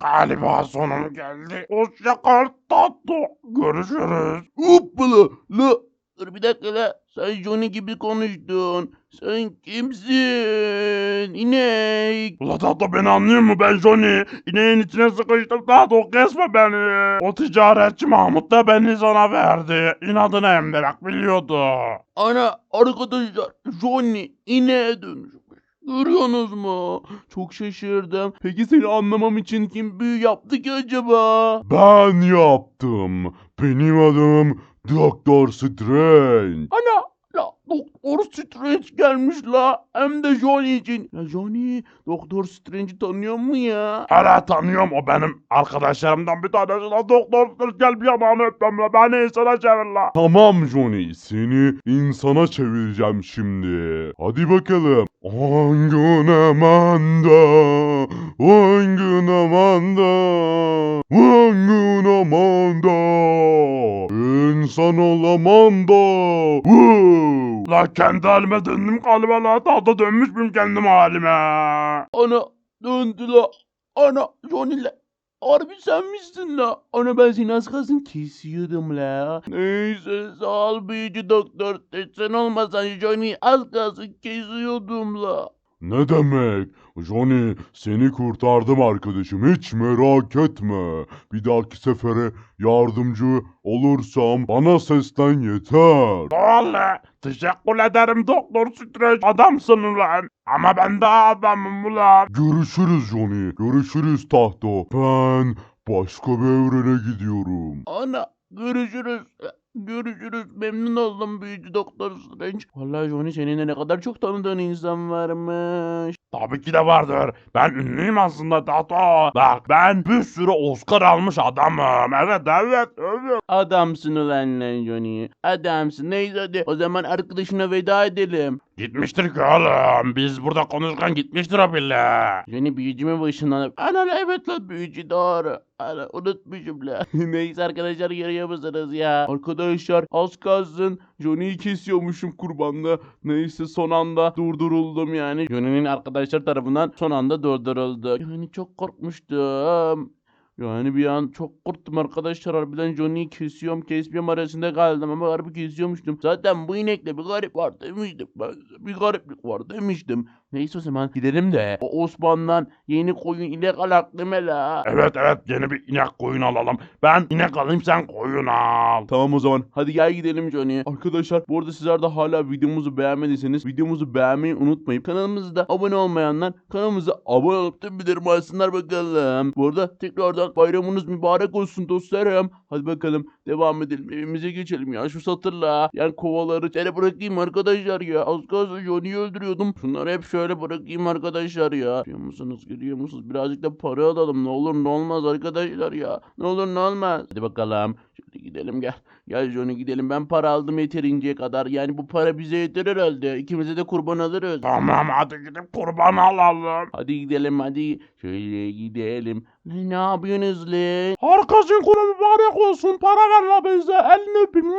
Galiba sonum geldi. Hoşça kal tatlı. Görüşürüz. Hoppala la. Dur bir dakika la. Sen Johnny gibi konuştun. Sen kimsin? İnek. Ula tatlı beni anlıyor mu ben Johnny? İneğin içine sıkıştım tatlı kesme beni. O ticaretçi Mahmut da beni sana verdi. İnadına emderek biliyordu. Ana arkadaşlar Johnny ineğe dönüşmüş. Görüyorsunuz mu? Çok şaşırdım. Peki seni anlamam için kim büyü yaptı ki acaba? Ben yaptım. Benim adım Doktor Strange. Ana Doktor Strange gelmiş la. Hem de Johnny için. Ya Johnny Doktor Strange'i tanıyor mu ya? Hala tanıyorum o benim arkadaşlarımdan bir tanesi la Doktor Strange gel bir yanağını öpmem la beni insana çevir la. Tamam Johnny seni insana çevireceğim şimdi. Hadi bakalım. Hangi amanda, hangi amanda, hangi amanda, insan olamanda. Woo! La kendi halime döndüm galiba la tahta dönmüş müyüm kendim halime. Ana döndü la. Ana Johnny la. Harbi sen misin la? Ana ben seni az kalsın kesiyordum la. Neyse sağ ol büyücü doktor. Sen olmasan Johnny az kalsın kesiyordum la. Ne demek? Johnny seni kurtardım arkadaşım hiç merak etme. Bir dahaki sefere yardımcı olursam bana seslen yeter. Vallahi teşekkür ederim Doktor Strange adamsın ulan. Ama ben de adamım ulan. Görüşürüz Johnny görüşürüz tahta. Ben başka bir evrene gidiyorum. Ana görüşürüz. Görüşürüz. Memnun oldum büyücü doktor Strange. Vallahi Johnny senin de ne kadar çok tanıdığın insan varmış. Tabii ki de vardır. Ben ünlüyüm aslında Tato. Bak ben bir sürü Oscar almış adamım. Evet evet evet. Adamsın ulan lan Johnny. Adamsın. Neyse hadi o zaman arkadaşına veda edelim. Gitmiştir ki oğlum. Biz burada konuşurken gitmiştir o bile. Johnny büyücümün başından Ana la evet lan büyücü doğru. Ana unutmuşum la. Neyse arkadaşlar görüyor musunuz ya? Arkadaşlar az kalsın Johnny'yi kesiyormuşum kurbanla. Neyse son anda durduruldum yani. Johnny'nin arkadaşlar tarafından son anda durduruldu. Yani çok korkmuştum. Yani bir an çok korktum arkadaşlar harbiden Johnny'yi kesiyorum kesmiyorum arasında kaldım ama harbi kesiyormuştum. Zaten bu inekle bir garip var demiştim. Ben bir gariplik var demiştim. Neyse o zaman gidelim de o Osman'dan yeni koyun inek alak deme la. Evet evet yeni bir inek koyun alalım. Ben inek alayım sen koyun al. Tamam o zaman hadi gel gidelim Johnny. Arkadaşlar bu arada sizler de hala videomuzu beğenmediyseniz videomuzu beğenmeyi unutmayın. Kanalımızda abone olmayanlar kanalımıza abone olup tüm bildirim açsınlar bakalım. Bu arada tekrardan bayramınız mübarek olsun dostlarım. Hadi bakalım devam edelim evimize geçelim ya şu satırla. Yani kovaları şöyle bırakayım arkadaşlar ya. Az kalsın Johnny'yi öldürüyordum. Şunları hep şöyle bırakayım arkadaşlar ya. Görüyor musunuz görüyor musunuz? Birazcık da para alalım ne olur ne olmaz arkadaşlar ya. Ne olur ne olmaz. Hadi bakalım. Şöyle gidelim gel. Gel Johnny gidelim. Ben para aldım yeterince kadar. Yani bu para bize yeter herhalde. İkimize de kurban alırız. Tamam hadi gidip kurban alalım. Hadi gidelim hadi. Şöyle gidelim. Ne, yapıyorsunuz lan? Herkesin kulu mübarek olsun. Para ver la bize. Elini öpeyim.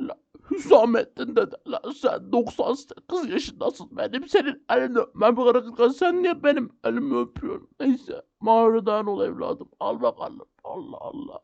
La, Hüsamettin dede. Sen 98 yaşındasın. Benim senin elini öpmem gerekirken sen niye benim elimi öpüyorsun? Neyse. Mağaradan ol evladım. Al bakalım. Allah Allah.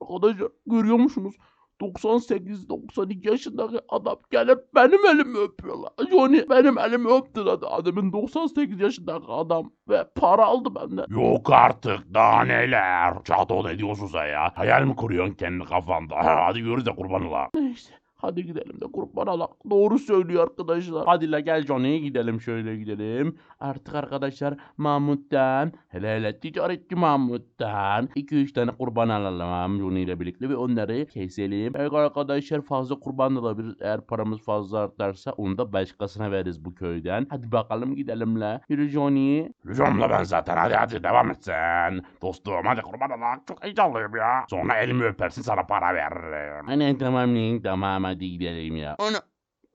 Arkadaşlar görüyor musunuz? 98-92 yaşındaki adam gelip benim elimi öpüyorlar. Johnny benim elimi öptü dedi. Adamın 98 yaşındaki adam ve para aldı benden. Yok artık daha neler. Çato ne diyorsun sen ya? Hayal mi kuruyorsun kendi kafanda? Ha, hadi yürü de kurban ola. Neyse. Hadi gidelim de kurban alak. Doğru söylüyor arkadaşlar. Hadi la gel Johnny gidelim şöyle gidelim. Artık arkadaşlar Mahmut'tan hele hele ticaretçi Mahmut'tan 2-3 tane kurban alalım Johnny ile birlikte ve onları keselim. Evet arkadaşlar fazla kurban da alabiliriz. Eğer paramız fazla artarsa onu da başkasına veririz bu köyden. Hadi bakalım gidelim la. Yürü Johnny. Yürüyorum la ben zaten hadi hadi devam et sen. Dostum hadi kurban ola. Çok heyecanlıyım ya. Sonra elimi öpersin sana para veririm. Anne tamam tamam hadi gidelim ya. Ana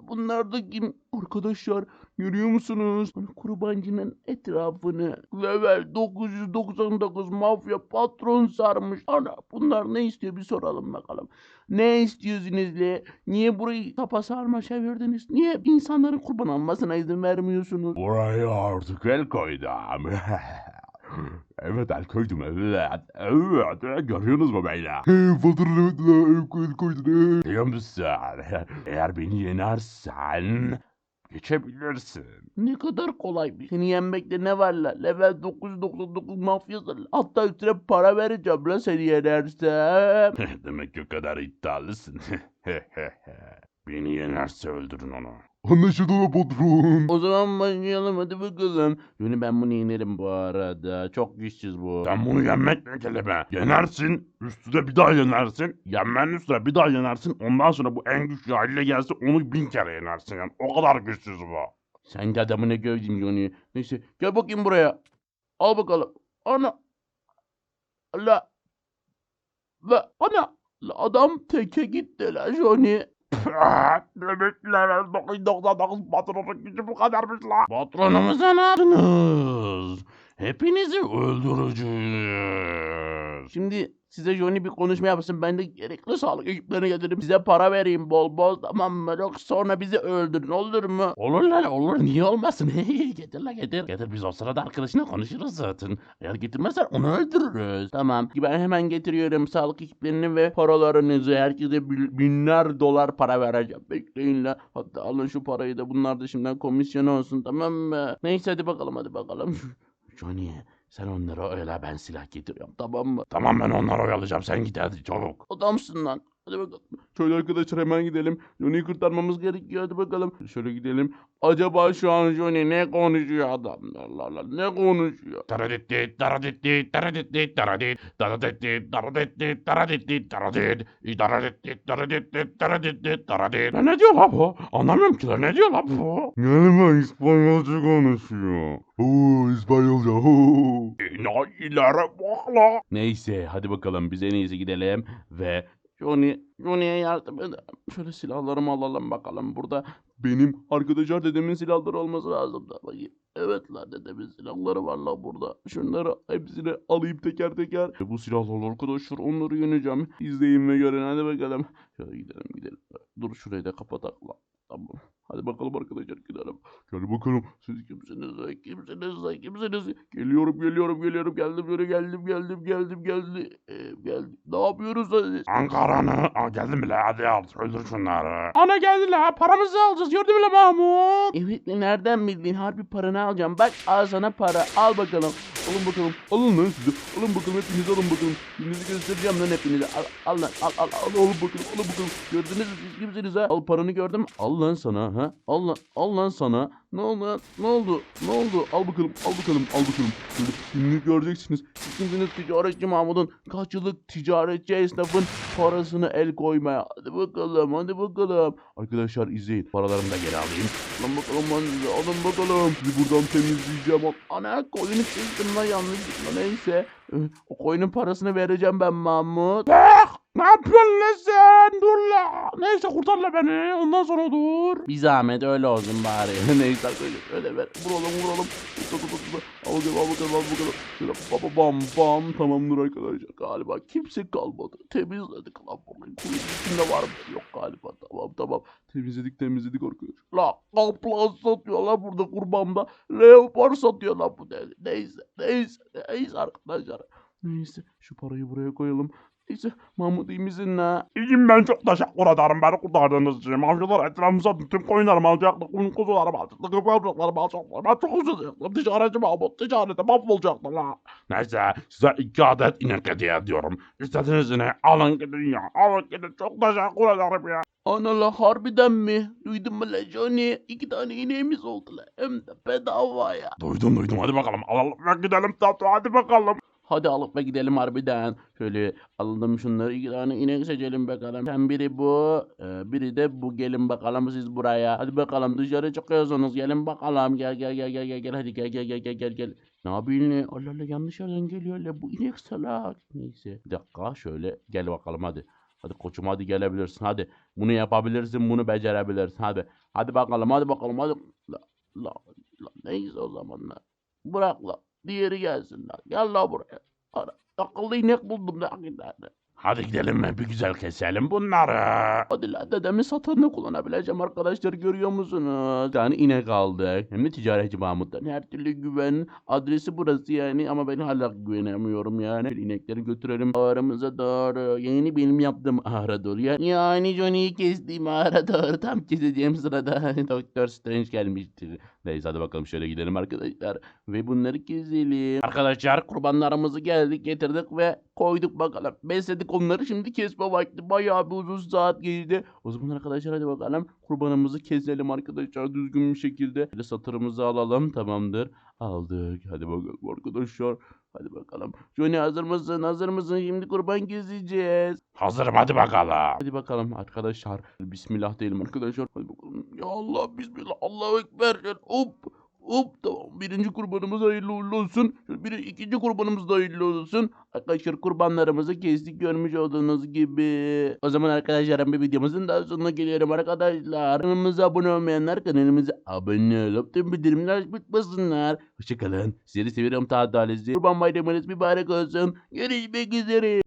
bunlar da kim? Arkadaşlar görüyor musunuz? Kurbancının etrafını level 999 mafya patron sarmış. Ana bunlar ne istiyor bir soralım bakalım. Ne istiyorsunuz le? Niye burayı tapa sarma çevirdiniz? Niye insanların kurban almasına izin vermiyorsunuz? Buraya artık el koydum. Evet el koydum evet. Evet görüyorsunuz mu beyler? La el koydun. Biliyor musun? Eğer beni yenersen geçebilirsin. Ne kadar kolay bir. Seni yenmekte ne var la? Level 999 mafyası. Hatta üstüne para vereceğim la seni yenersem. Demek ki o kadar iddialısın. beni yenerse öldürün onu. Anlaşıldı mı patron? O zaman başlayalım hadi bakalım. Yönü ben bunu yenerim bu arada. Çok güçsüz bu. Sen bunu yenmek ne kelime? Yenersin, üstüne bir daha yenersin, yenmenin üstüne bir daha yenersin, ondan sonra bu en güçlü haline gelsin onu bin kere yenersin yani. O kadar güçsüz bu. Sen de adamı ne gördün Johnny. Neyse gel bakayım buraya. Al bakalım. Ana. La. La ana. La adam teke gitti la Johnny. Level 999 patronun gücü bu kadarmış la. Patronumuza ne yaptınız? Hepinizi öldüreceğiz. Şimdi size Johnny bir konuşma yapsın. Ben de gerekli sağlık ekiplerine getirip size para vereyim bol bol. Tamam mı? Yoksa sonra bizi öldürün olur mu? Olur lan olur. Niye olmasın? getir la getir. Getir biz o sırada arkadaşına konuşuruz zaten. Eğer getirmezsen onu öldürürüz. Tamam. Ben hemen getiriyorum sağlık ekiplerini ve paralarınızı. Herkese bin- binler dolar para vereceğim. Bekleyin la. Hatta alın şu parayı da bunlar da şimdiden komisyon olsun tamam mı? Neyse hadi bakalım hadi bakalım. Johnny sen onları öyle ben silah getiriyorum tamam mı? Tamam ben onları oyalayacağım sen git hadi çabuk. Adamsın lan. Hadi bakalım. Şöyle arkadaşlar hemen gidelim. Johnny'yi kurtarmamız gerekiyor. Hadi bakalım. Şöyle gidelim. Acaba şu an Johnny ne konuşuyor adam? Allah Allah ne konuşuyor? Taraditti, taraditti, taraditti, taradit, taraditti, taraditti, taraditti, taradit, taraditti, taraditti, taraditti, taradit. Ne diyor la bu? Anlamıyorum ki la ne diyor la bu? Galiba İspanyolca konuşuyor. Oo İspanyolca. Oo. İlahi bak la. Neyse hadi bakalım biz en iyisi gidelim ve Johnny, Johnny'ye yardım edelim. Şöyle silahlarımı alalım bakalım. Burada benim arkadaşlar dedemin silahları olması lazım da bakayım. Evet la dedemin silahları var la burada. Şunları hepsini alayım teker teker. E, Bu silahlarla arkadaşlar onları yeneceğim. İzleyin ve görün hadi bakalım. Şöyle gidelim gidelim. Dur şurayı da kapatak la. Tamam. Hadi bakalım arkadaşlar gidelim. Gel bakalım. Siz kimsiniz? Kimsiniz? Kimsiniz? Geliyorum geliyorum geliyorum. Geldim şöyle geldim geldim geldim geldim. Ee, geldim. Ne yapıyorsunuz? Ankara'nı Aa, geldim bile hadi al öldür şunları. Ana geldi la paramızı alacağız gördün mü la Mahmut? Evet nereden bildin harbi paranı alacağım bak al sana para al bakalım. Alın bakalım alın lan size alın bakalım hepiniz alın bakalım. Gününüzü göstereceğim lan hepinize al, al lan al al al alın bakalım alın bakalım. Gördünüz mü siz kimsiniz ha? Al paranı gördüm al lan sana ha al lan al lan sana. Ne oldu lan? Ne oldu? Ne oldu? Al bakalım, al bakalım, al bakalım. Şimdi günlük göreceksiniz. Siz kimsiniz ticaretçi Mahmut'un kaç yıllık ticaretçi esnafın parasını el koymaya. Hadi bakalım, hadi bakalım. Arkadaşlar izleyin. Paralarımı da geri alayım. Alın bakalım size, alın bakalım. Sizi buradan temizleyeceğim. Ana koyunu çizdim lan yanlışlıkla neyse. O koyunun parasını vereceğim ben Mahmut. Ne yapıyorsun lan sen? Dur la. Neyse kurtar la beni. Ondan sonra dur. Bir zahmet öyle olsun bari. Neyse arkadaşlar öyle ver. Vuralım vuralım. Tut tut tut. Al bakalım al bakalım al bakalım. Şöyle baba bam bam. Tamamdır arkadaşlar. Galiba kimse kalmadı. Temizledik lan burayı. Kuyunun içinde var mı? Yok galiba. Tamam tamam. Temizledik temizledik arkadaşlar. La kaplan satıyor la burada kurbanda. Leopar satıyor la bu. Neyse neyse neyse arkadaşlar. Neyse şu parayı buraya koyalım. Neyse Mahmut iyi misin la? İyiyim ben çok teşekkür ederim beni kurtardığınız için. Mafyalar etrafımıza tüm koyunlarımı alacaktı. Kuyun kuzularımı alacaktı. Kıpırcıklarımı alacaktı. Ben çok üzülecektim. Ticareti Mahmut. Ticareti mahvolacaktı la. Neyse size iki adet inek hediye ediyorum. İstediğiniz ineği alın gidin ya. Alın gidin. Çok teşekkür ederim ya. Ana la harbiden mi? Duydun mu la Johnny? İki tane ineğimiz oldu la. Hem de bedava ya. Duydum duydum hadi bakalım alalım ve gidelim tatlı hadi bakalım. Hadi alıp ve gidelim harbiden. Şöyle alalım şunları iki tane inek seçelim bakalım. Sen biri bu, e, biri de bu. Gelin bakalım siz buraya. Hadi bakalım dışarı çıkıyorsunuz. Gelin bakalım. Gel gel gel gel gel gel. Hadi gel gel gel gel gel gel. Ne yapayım? Allah Allah yanlış yerden geliyor. Bu inek salak. Neyse. Bir dakika şöyle gel bakalım hadi. Hadi koçum hadi gelebilirsin hadi. Bunu yapabilirsin bunu becerebilirsin hadi. Hadi bakalım hadi bakalım hadi. La, la, la. Neyse o zaman la. Bırak la. Diğeri gelsin la. Gel la buraya. Ana, akıllı inek buldum hakikaten. Hadi gidelim bir güzel keselim bunları. Hadi lan dedemin satarını kullanabileceğim arkadaşlar görüyor musunuz? Yani inek aldık. Hem de ticaretçi Mahmut'tan her türlü güven. Adresi burası yani ama ben hala güvenemiyorum yani. Bir inekleri götürelim ağrımıza doğru. Yeni benim yaptığım ağra doğru. Ya- Yani Johnny'yi kestiğim ağra doğru. Tam keseceğim sırada Doktor Strange gelmiştir. Neyse hadi bakalım şöyle gidelim arkadaşlar. Ve bunları keselim. Arkadaşlar kurbanlarımızı geldik getirdik ve koyduk bakalım. Besledik onları şimdi kesme vakti. Bayağı bir uzun saat geçti. O zaman arkadaşlar hadi bakalım kurbanımızı keselim arkadaşlar düzgün bir şekilde. Böyle satırımızı alalım tamamdır. Aldık. Hadi bakalım arkadaşlar. Hadi bakalım. Johnny hazır mısın? Hazır mısın? Şimdi kurban keseceğiz. Hazırım hadi bakalım. Hadi bakalım arkadaşlar. Bismillah diyelim arkadaşlar. Hadi bakalım. Ya Allah bismillah. Allahu ekber. Hop. Hop tamam. Birinci kurbanımız hayırlı uğurlu olsun. Bir, ikinci kurbanımız da hayırlı olsun. Arkadaşlar kurbanlarımızı kestik görmüş olduğunuz gibi. O zaman arkadaşlar bir videomuzun daha sonuna geliyorum arkadaşlar. Kanalımıza abone olmayanlar kanalımıza abone olup tüm bildirimleri açmasınlar. Hoşçakalın. Sizleri seviyorum ta dalesi. Kurban bayramınız mübarek olsun. Görüşmek üzere.